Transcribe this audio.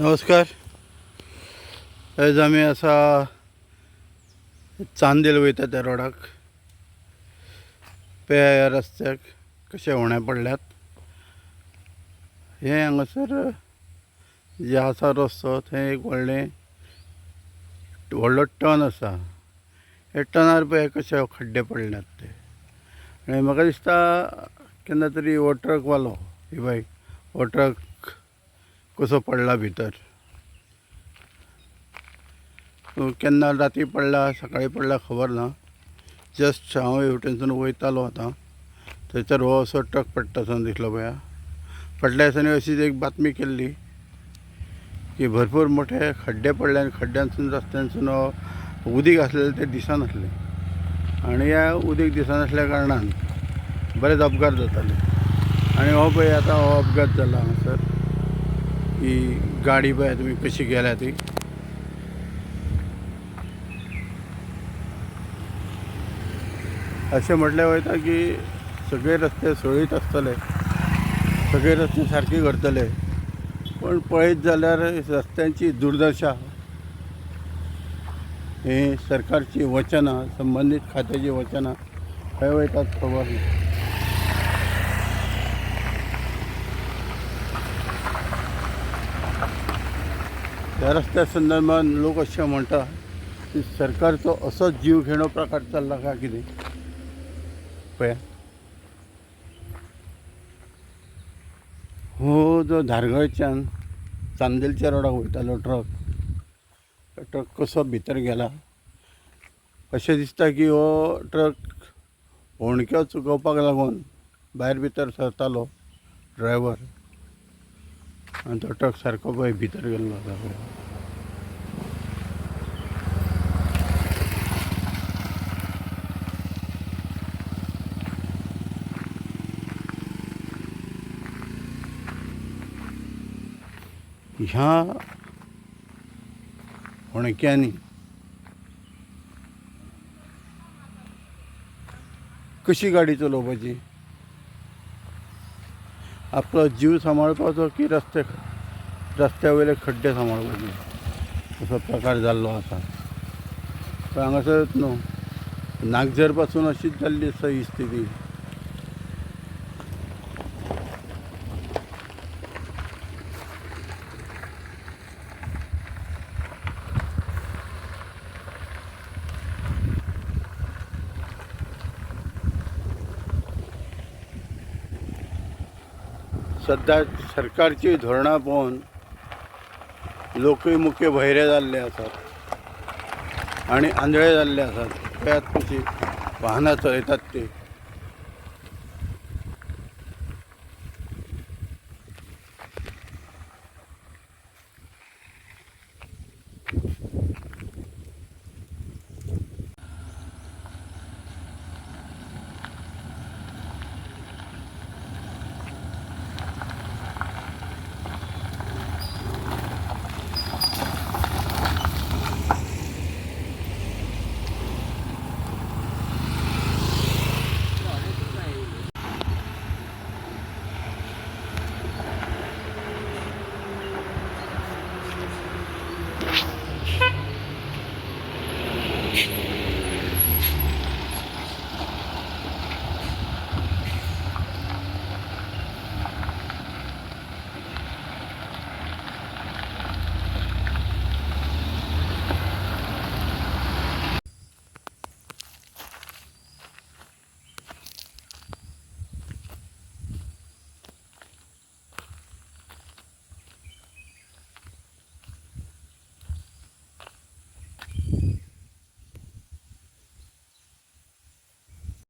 नमस्कार. आज आमी आसा चांदेल वयता त्या रोडाक. त्या रस्त्याक कशे उणे पडल्यात. हे हांगासर जे आसा रस्तो थंय एक व्हडलें व्हडलो टर्न आसा. हे टर्नार पळय कशे खड्डे पडल्यात ते. आनी म्हाका दिसता केन्ना तरी हो ट्रक वालो ही बाय हो ट्रक कसो पडला भितर? केन्ना राती पडला सकाळी पडला खबर ना. जस्ट हांव हेवटेनसून वयतालो आतां. थंयसर हो असो ट्रक पडटा थंय दिसलो पया फाटल्या दिसांनी अशीच एक बातमी केल्ली की भरपूर मोठे खड्डे पडले आनी खड्ड्यांसून रस्त्यांसून हो उदीक आसलेले ते दिसनासलें आनी ह्या उदीक दिसनासल्या कारणान बरेच अपघात जाताले आनी हो पळय आतां हो अपघात जाला हांगासर ही गाडी बाय तुमी कशी गेल्या ती. अशें म्हटले वयता की सगळे रस्ते सुळीत आसतले सगळे रस्ते सारके करतले पण पळयत जाल्यार रस्त्यांची दुर्दशा ही सरकारची वचनां संबंदीत खात्याची वचनां खंय वयतात खबर ना रस्त्या संदर्भात लोक अशें म्हणटा की सरकारचो असोच जीव घेणो प्रकार चल्ला काय कितें पळया हो जो धारगळच्यान चांदेलच्या रोडाक वयतालो ट्रक तो ट्रक कसो भितर गेला? अशें दिसता की हो ट्रक होणक्यो चुकोवपाक लागून भायर भितर सरतालो ड्रायव्हर. आनी तो ट्रक सारको पळय भितर गेल्लो ह्या होणक्यांनी कशी गाडी चलोवपाची आपलो जीव सांबाळपाचो की रस्ते रस्त्या वयले खड्डे सांबाळपाचे असो प्रकार जाल्लो आसा पण हांगासरच न्हू नागझरपासून अशीच जाल्ली आसा ही स्थिती. सध्या सरकारची धोरणां पळोवन लोकूय मुखे भैरे जाल्ले आसात आनी आंधळे जाल्ले आसात त्यात कशी वाहनां चलयतात ते.